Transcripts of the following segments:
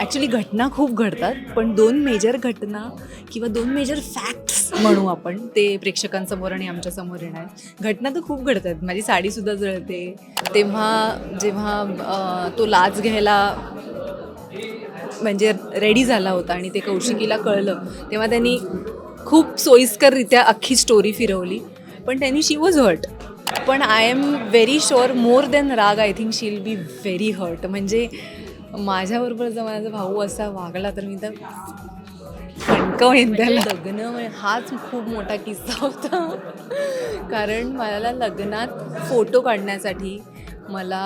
Actually घटना खूप घडतात पण दोन मेजर घटना किंवा दोन मेजर फॅक्ट्स म्हणू आपण ते प्रेक्षकांसमोर आणि आमच्यासमोर येणार घटना तर खूप घडतात. माझी साडीसुद्धा जळते. तेव्हा जेव्हा तो लाच घ्यायला म्हणजे रेडी झाला होता आणि ते कौशिकीला कळलं तेव्हा त्यांनी खूप सोयीस्कररित्या अख्खी स्टोरी फिरवली. पण त्यांनी शी वॉज हर्ट पण I am very sure more than राग I think she will be very hurt म्हणजे माझ्याबरोबर जर माझा भाऊ असा वागला तर मी तर कणकवणीन त्याला लग्न म्हणजे हाच खूप मोठा किस्सा होता. कारण मला लग्नात फोटो काढण्यासाठी मला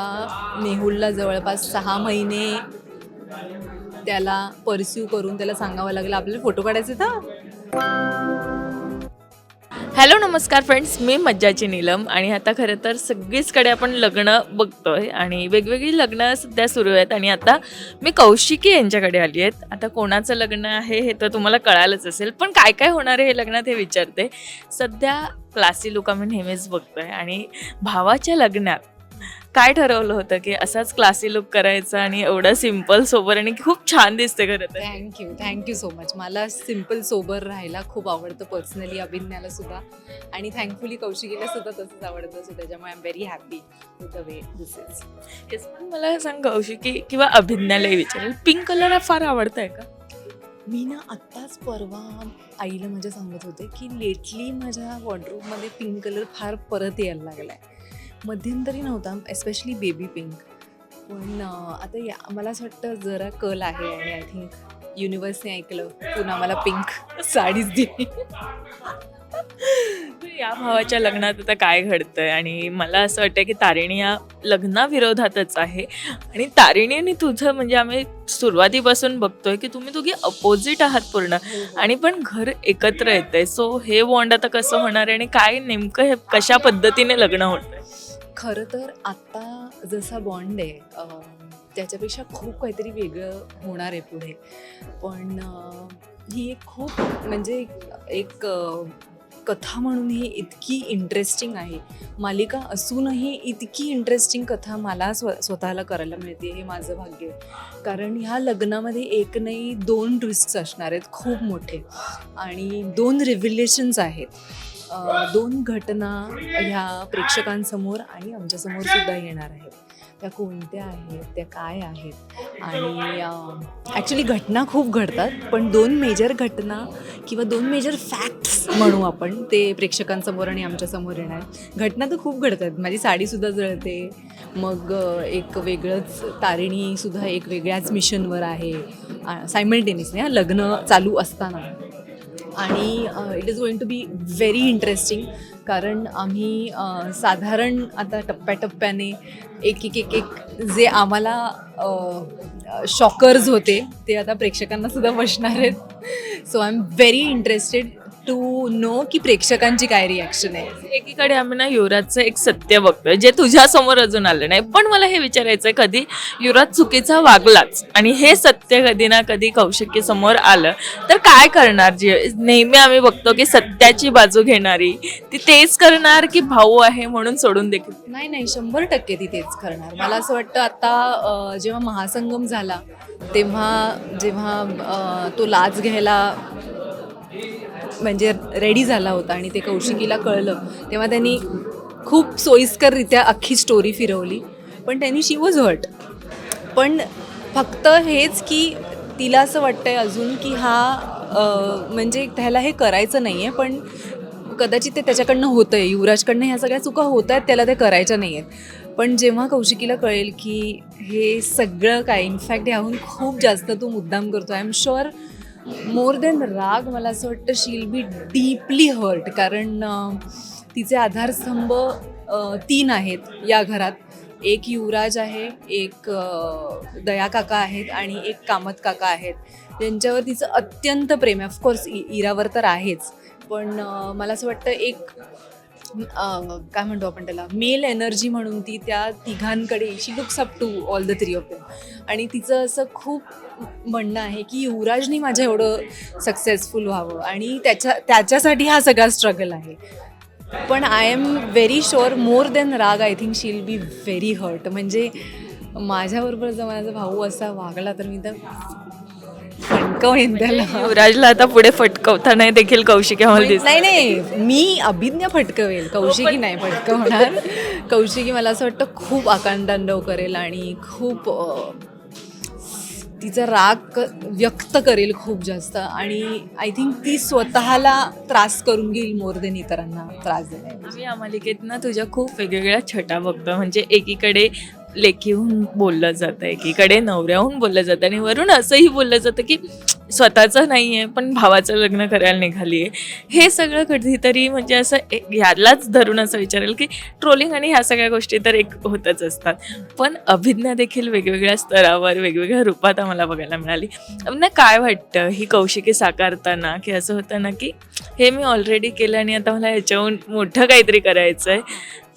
मेहुलला जवळपास सहा महिने त्याला परस्यू करून त्याला सांगावं लागलं. आपल्याला फोटो काढायचे तर? हॅलो नमस्कार फ्रेंड्स. मी मज्जाची नीलम आणि आता खरं तर सगळीचकडे आपण लग्न बघतोय आणि वेगवेगळी लग्न सध्या सुरू आहेत आणि आता मी कौशिकी यांच्याकडे आली आहेत. आता कोणाचं लग्न आहे हे तर तुम्हाला कळालंच असेल पण काय काय होणार आहे हे लग्नात हे विचारते. सध्या क्लासी लोक आम्ही नेहमीच बघतोय आणि भावाच्या लग्नात काय ठरवलं होतं की असाच क्लासी लुक करायचा आणि एवढं सिंपल सोबर आणि खूप छान दिसते खरं तर. Thank you thank you so much मला सिंपल सोबर राहायला खूप आवडतं पर्सनली अभिज्ञाला सुद्धा. आणि थँकफुली कौशिकीला सुद्धा तसंच आवडतं सो त्याच्यामुळे I am very happy with the way this is Yes, पण मला सांग कौशिकी किंवा अभिज्ञालाही विचारेल. पिंक कलर हा फार आवडताय का? मी ना आत्ताच परवा आईला माझ्या सांगत होते की लेटली माझ्या वॉर्डरूममध्ये पिंक कलर फार परत यायला लागला आहे मध्यंतरी नव्हता एस्पेशली बेबी पिंक पण आता या मला असं वाटतं जरा कल आहे आणि आय थिंक युनिवर्सने ऐकलं पुन्हा मला पिंक साडीच दिली. या भावाच्या लग्नात आता काय घडतंय? आणि मला असं वाटतं की तारिणी या लग्नाविरोधातच आहे. आणि तारिणी आणि तुझं म्हणजे आम्ही सुरुवातीपासून बघतोय की तुम्ही दोघी अपोजिट आहात पूर्ण. आणि पण घर एकत्र येत आहे सो हे बॉन्ड आता कसं होणार आहे आणि काय नेमकं हे कशा पद्धतीने लग्न होत आहे खरं तर आत्ता जसा बॉन्ड आहे त्याच्यापेक्षा खूप काहीतरी वेगळं होणार आहे पुढे. पण ही एक खूप म्हणजे एक कथा म्हणून ही इतकी इंटरेस्टिंग आहे. मालिका असूनही इतकी इंटरेस्टिंग कथा मला स्व स्वतःला करायला मिळते हे माझं भाग्य आहे. कारण ह्या लग्नामध्ये एक नाही दोन ट्विस्ट्स असणार आहेत खूप मोठे. आणि दोन रिव्हिलेशन्स आहेत. दोन घटना ह्या प्रेक्षकांसमोर आणि आमच्यासमोर सुद्धा येणार आहेत. त्या कोणत्या आहेत त्या काय आहेत? आणि ॲक्च्युली घटना खूप घडतात पण दोन मेजर घटना किंवा दोन मेजर फॅक्ट्स म्हणू आपण ते प्रेक्षकांसमोर आणि आमच्यासमोर येणार. घटना तर खूप घडतात. माझी साडीसुद्धा जळते. मग एक वेगळंच तारिणीसुद्धा एक वेगळ्याच मिशनवर आहे. सायमल्टेनियसली लग्न चालू असताना. आणि it is going to be very interesting कारण आम्ही साधारण आता टप्प्याटप्प्याने एक एक एक एक जे आम्हाला शॉकर्स होते ते आता प्रेक्षकांना सुद्धा बसणार आहेत. So I am very interested to know की प्रेक्षकांची काय रिॲक्शन आहे? एकीकडे आम्ही ना युवराजचं एक सत्य बघतोय जे तुझ्या समोर अजून आलं नाही. पण मला हे विचारायचं आहे कधी युवराज चुकीचा वागलाच आणि हे सत्य कधी ना कधी कौशिकी समोर आलं तर काय करणार? जे नेहमी आम्ही बघतो की सत्याची बाजू घेणारी ती तेच करणार की भाऊ आहे म्हणून सोडून देखील नाही नाही शंभर टक्के ती तेच करणार. मला असं वाटतं आता अ, जेव्हा महासंगम झाला तेव्हा जेव्हा अ, तो लाच घ्यायला म्हणजे रेडी झाला होता आणि ते कौशिकीला कळलं तेव्हा त्यांनी खूप सोयीस्कररित्या अख्खी स्टोरी फिरवली. पण त्यांनी शी वॉज हर्ट पण फक्त हेच की तिला असं वाटतंय अजून की हा म्हणजे त्याला हे करायचं नाही आहे पण कदाचित ते त्याच्याकडनं होतं आहे युवराजकडनं ह्या सगळ्या चुका होत आहेत त्याला ते करायच्या नाही आहेत पण जेव्हा कौशिकीला कळेल की हे सगळं काय इनफॅक्ट ह्याहून खूप जास्त तू मुद्दाम करतो I am sure more than राग मला असं वाटतं शील बी डीपली हर्ट कारण तिचे आधारस्तंभ तीन आहेत या घरात. एक युवराज आहे एक दया काका आहेत आणि एक कामत काका आहेत. त्यांच्यावर तिचं अत्यंत प्रेम आहे. ऑफकोर्स इरावर तर आहेच. पण मला असं वाटतं एक काय म्हणतो आपण त्याला? मेल एनर्जी म्हणून ती त्या तिघांकडे she looks up to all the three of them आणि तिचं असं खूप म्हणणं आहे की युवराजनी माझ्या एवढं सक्सेसफुल व्हावं. आणि त्याच्या त्याच्यासाठी हा सगळा स्ट्रगल आहे. पण I am very sure more than राग I think she will be very hurt म्हणजे माझ्याबरोबर जर माझा भाऊ असा वागला तर मी तर त्याला युवराजला आता पुढे फटकवताना देखील कौशिकी आम्हाला दिसत. नाही नाही मी अभिज्ञा फटकवेल. कौशिकी नाही फटकवणार. कौशिकी मला असं वाटतं खूप आकांडांडव करेल आणि खूप तिचा राग व्यक्त करेल खूप जास्त. आणि आय थिंक ती स्वतःला त्रास करून घेईल मोर देन इतरांना त्रास देण्याऐवजी. आम्ही या मालिकेत ना तुझ्या खूप वेगवेगळ्या छटा बघतो म्हणजे एकीकडे लेखीहून बोललं जातं एकीकडे नवऱ्याहून बोललं जातं आणि वरून असंही बोललं जातं की स्वतःचं नाही आहे पण भावाचं लग्न करायला निघाली आहे हे सगळं कधीतरी म्हणजे असं यालाच धरून असं विचारेल की ट्रोलिंग आणि ह्या सगळ्या गोष्टी तर एक होतच असतात. पण अभिज्ञा देखील वेगवेगळ्या स्तरावर वेगवेगळ्या रूपात आम्हाला बघायला मिळाली. अभिज्ञा काय वाटतं ही कौशिकी साकारताना की असं होतं ना की हे मी ऑलरेडी केलं आणि आता मला ह्याच्याहून मोठं काहीतरी करायचं आहे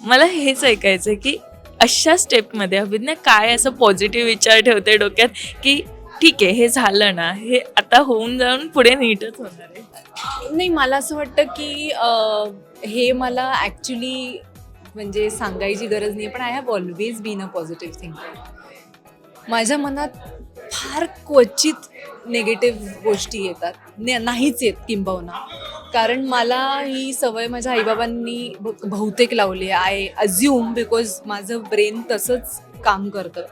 मला हेच ऐकायचं आहे की अशा स्टेपमध्ये अभिज्ञा काय असं पॉझिटिव्ह विचार ठेवते डोक्यात की ठीक आहे हे झालं ना हे आता होऊन जाऊन पुढे नीटच होणार आहे. नाही मला असं वाटतं की हे मला ॲक्च्युली म्हणजे सांगायची गरज नाही पण I have always been a positive think माझ्या मनात फार क्वचित नेगेटिव्ह गोष्टी येतात. ने नाहीच येत किंबहुना. कारण मला ही सवय माझ्या आईबाबांनी बहुतेक लावली आहे. आय अज्युम बिकॉज माझं ब्रेन तसंच काम करतं.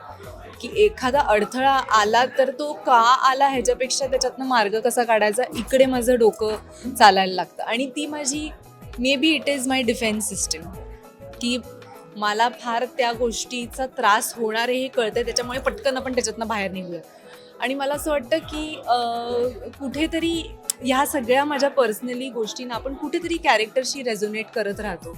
की एखादा अडथळा आला तर तो का आला ह्याच्यापेक्षा त्याच्यातनं मार्ग कसा काढायचा इकडे माझं डोकं चालायला लागतं. आणि ती माझी maybe it is my defence system की मला फार त्या गोष्टीचा त्रास होणार आहे हे कळतंय त्याच्यामुळे पटकन आपण त्याच्यातनं बाहेर निघूया. आणि मला असं वाटतं की कुठेतरी ह्या सगळ्या माझ्या पर्सनली गोष्टींना आपण कुठेतरी कॅरेक्टरशी रेझोनेट करत राहतो.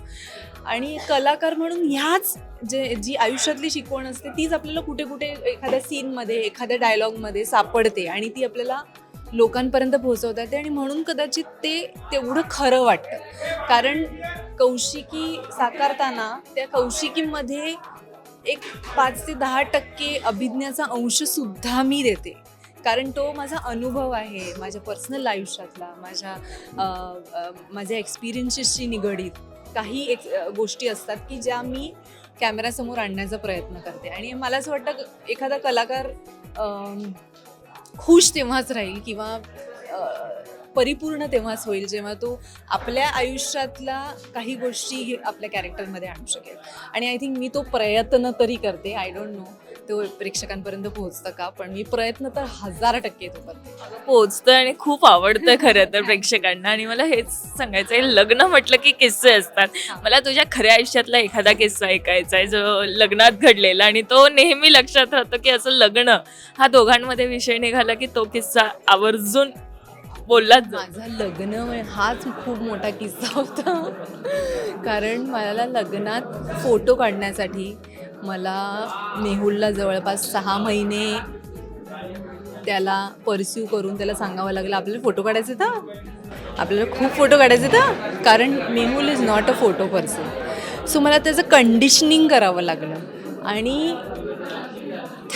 आणि कलाकार म्हणून ह्याच जे जी आयुष्यातली शिकवण असते तीच आपल्याला कुठे कुठे एखाद्या सीनमध्ये एखाद्या डायलॉगमध्ये सापडते आणि ती आपल्याला लोकांपर्यंत पोहोचवता येते आणि म्हणून कदाचित ते तेवढं खरं वाटतं. कारण कौशिकी साकारताना त्या कौशिकीमध्ये एक पाच ते दहा टक्के अभिज्ञाचा अंश सुद्धा मी देते. कारण तो माझा अनुभव आहे माझ्या पर्सनल आयुष्यातला माझ्या माझ्या एक्सपिरियन्सेसशी निगडीत. काही एक गोष्टी असतात की ज्या मी कॅमेऱ्यासमोर आणण्याचा प्रयत्न करते. आणि मला असं वाटतं एखादा कलाकार खुश तेव्हाच राहील किंवा परिपूर्ण तेव्हाच होईल जेव्हा तो आपल्या आयुष्यातल्या काही गोष्टी आपल्या कॅरेक्टरमध्ये आणू शकेल. आणि आय थिंक मी तो प्रयत्न तरी करते. आय डोंट नो तो प्रेक्षकांपर्यंत पोहोचतं का? पण मी प्रयत्न तर हजार टक्के तो करते. पोचतं आणि खूप आवडतं खरं तर प्रेक्षकांना. आणि मला हेच सांगायचं आहे लग्न म्हटलं की किस्से असतात. मला तुझ्या खऱ्या आयुष्यातला एखादा किस्सा ऐकायचा आहे जो लग्नात घडलेला. आणि तो नेहमी लक्षात राहतो की असं लग्न हा दोघांमध्ये विषय निघाला की तो किस्सा आवर्जून बोललाच माझं लग्न हाच खूप मोठा किस्सा होता. कारण मला लग्नात फोटो काढण्यासाठी मला मेहुलला जवळपास सहा महिने त्याला परस्यू करून त्याला सांगावं लागलं आपल्याला फोटो काढायचे था आपल्याला खूप फोटो काढायचे था कारण Mehul is not a photo person so मला त्याचं कंडिशनिंग करावं लागलं. आणि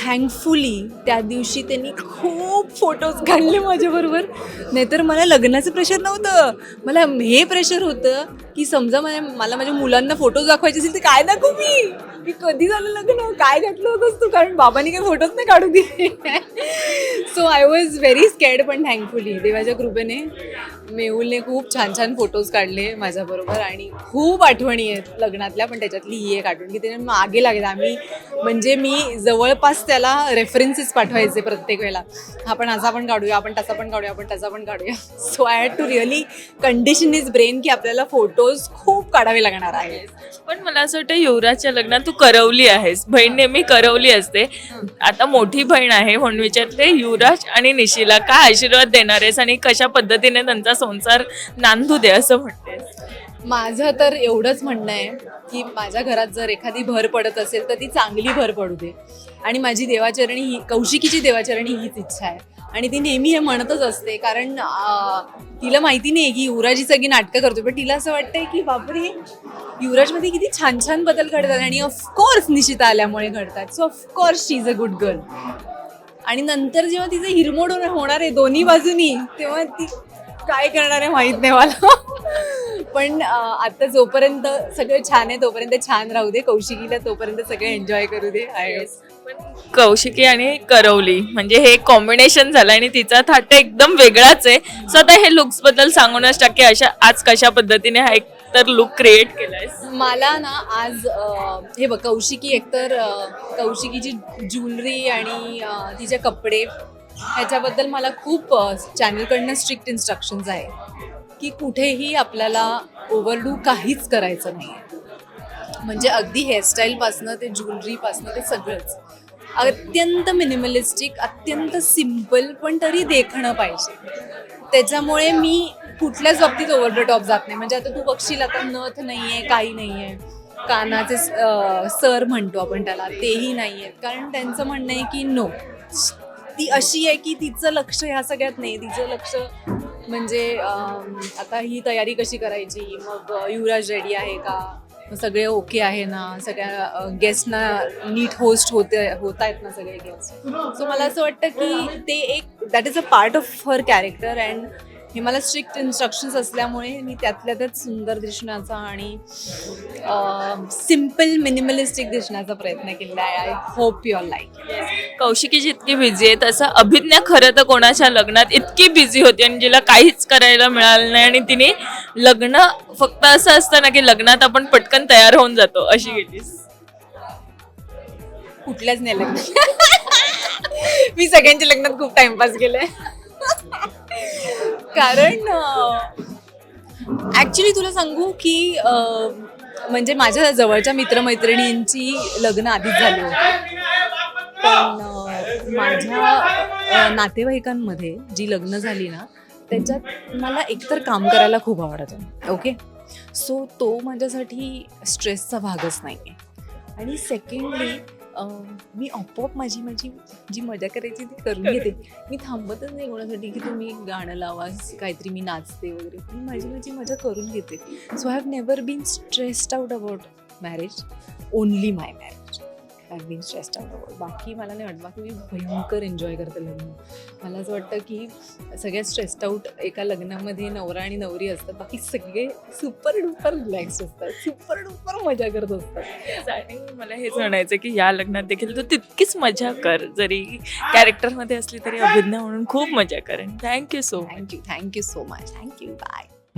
थँकफुली त्या दिवशी त्यांनी खूप फोटोज काढले माझ्याबरोबर. नाहीतर मला लग्नाचं प्रेशर नव्हतं. मला हे प्रेशर होतं की समजा मला मला माझ्या मुलांना फोटोज दाखवायचे असेल तर काय दाखवू मी? मी कधी झालं लग्न? काय घातलं होतंस तू? कारण बाबांनी काही फोटोच नाही काढू दिले. So I was very scared पण थँकफुली देवाच्या कृपेने मेहुलने खूप छान छान फोटोज काढले माझ्याबरोबर आणि खूप आठवणी आहेत लग्नातल्या पण त्याच्यातली ही एक आठवण. की त्याने मागे लागेल. आम्ही म्हणजे मी जवळपास त्याला रेफरन्सेस पाठवायचे प्रत्येक वेळेला. आपण असा पण काढूया आपण तसा पण काढूया आपण तसा पण काढूया. So I had to really condition is brain की आपल्याला फोटोज खूप काढावे लागणार आहेत. पण मला असं वाटतं युवराजच्या लग्नात तू करवली आहेस. बहीण नेहमी करवली असते. आता मोठी बहीण आहे. म्हणून विचारते युवराज आणि निशिला काय आशीर्वाद देणार आहेस आणि कशा पद्धतीने त्यांचा संसार नांदू दे असं म्हणतेस? माझं तर एवढंच म्हणणं आहे की माझ्या घरात जर एखादी भर पडत असेल तर ती चांगली भर पडू दे. आणि माझी देवाचरणी ही कौशिकीची देवाचरणी हीच इच्छा आहे. आणि ती नेहमी हे म्हणतच असते कारण तिला माहिती नाही की युवराजी सगळी नाटकं करतो पण तिला असं वाटतंय की बापरे युवराजमध्ये किती छान छान बदल घडतात आणि ऑफकोर्स निशिता आल्यामुळे घडतात. So of course she is a good girl आणि नंतर जेव्हा तिचं हिरमोड होणार आहे दोन्ही बाजूनी तेव्हा ती काय करणार आहे माहीत नाही मला. पण आता जोपर्यंत सगळं छान आहे तोपर्यंत छान राहू दे कौशिकीला तोपर्यंत सगळे एन्जॉय करू दे आय कौशिकी आणि करवली. म्हणजे हे कॉम्बिनेशन झालं आणि तिचा थाट एकदम वेगळाच आहे. सो आता हे लुक्सबद्दल सांगूनच टाके अशा आज कशा पद्धतीने हा एक तर लुक क्रिएट केलाय. मला ना आज अं, हे बघ कौशिकी एकतर अं, कौशिकीची ज्वेलरी आणि अं, तिचे कपडे ह्याच्याबद्दल मला खूप चॅनलकडनं स्ट्रिक्ट इन्स्ट्रक्शन्स आहे की कुठेही आपल्याला ओव्हरडू काहीच करायचं नाही म्हणजे अगदी हेअरस्टाईलपासनं ते ज्वेलरीपासनं ते सगळंच. अत्यंत मिनिमलिस्टिक अत्यंत सिंपल पण तरी देखणं पाहिजे. त्याच्यामुळे मी कुठल्याच बाबतीत ओव्हर द टॉप जात नाही. म्हणजे आता तू बघशील आता नथ नाही आहे काही नाही आहे कानाचे सर म्हणतो आपण त्याला तेही नाही आहेत कारण त्यांचं म्हणणं आहे की नो ती अशी आहे की तिचं लक्ष ह्या सगळ्यात नाही. तिचं लक्ष म्हणजे आता ही तयारी कशी करायची? मग युवराज रेडी आहे का? सगळे ओके आहे ना सगळ्या गेस्टना नीट होस्ट होते होत आहेत ना सगळे गेस्ट सो मला असं वाटतं की ते एक that is a part of her character and हे मला स्ट्रिक्ट इन्स्ट्रक्शन्स असल्यामुळे मी त्यातल्या त्यात सुंदर दिसण्याचा आणि सिंपल मिनिमलिस्टिक दिसण्याचा प्रयत्न केलेला आहे. I hope your like Kaushiki जितकी बिझी आहे तसं अभिज्ञा खरं तर कोणाच्या लग्नात इतकी बिझी होती आणि जिला काहीच करायला मिळालं नाही आणि तिने लग्न फक्त असं असतं ना की लग्नात आपण पटकन तयार होऊन जातो अशी गेलीस. कुठल्याच नाही लग्न. मी सगळ्यांच्या लग्नात खूप टाइमपास केलाय. कारण ॲक्च्युली तुला सांगू की म्हणजे माझ्या जवळच्या मित्रमैत्रिणींची लग्न आधीच झाली होती. पण माझ्या नातेवाईकांमध्ये जी लग्न झाली ना त्याच्यात मला एकतर काम करायला खूप आवडतं ओके सो तो माझ्यासाठी स्ट्रेसचा भागच नाही आहे आणि सेकंडली मी आपोआप माझी माझी जी मजा करायची ती करून घेते. मी थांबतच नाही कोणासाठी की तुम्ही गाणं लावा काहीतरी मी नाचते वगैरे. मी माझी माझी मजा करून घेते. So I have never been stressed out about marriage only my marriage I been stressed out about बाकी मला नाही वाटत. बाकी मी भयंकर एन्जॉय करते लग्न. मला असं वाटतं की सगळ्यात स्ट्रेस्ड आउट एका लग्नामध्ये नवरा आणि नवरी असतात. बाकी सगळे सुपर डुपर रिलॅक्स असतात. सुपर डुपर मजा करत असतात. आणि मला हेच म्हणायचं की या लग्नात देखील तू तितकीच मजा कर. जरी कॅरेक्टरमध्ये असली तरी अभिज्ञा म्हणून खूप मजा कर. Thank you so thank you thank you so much thank you bye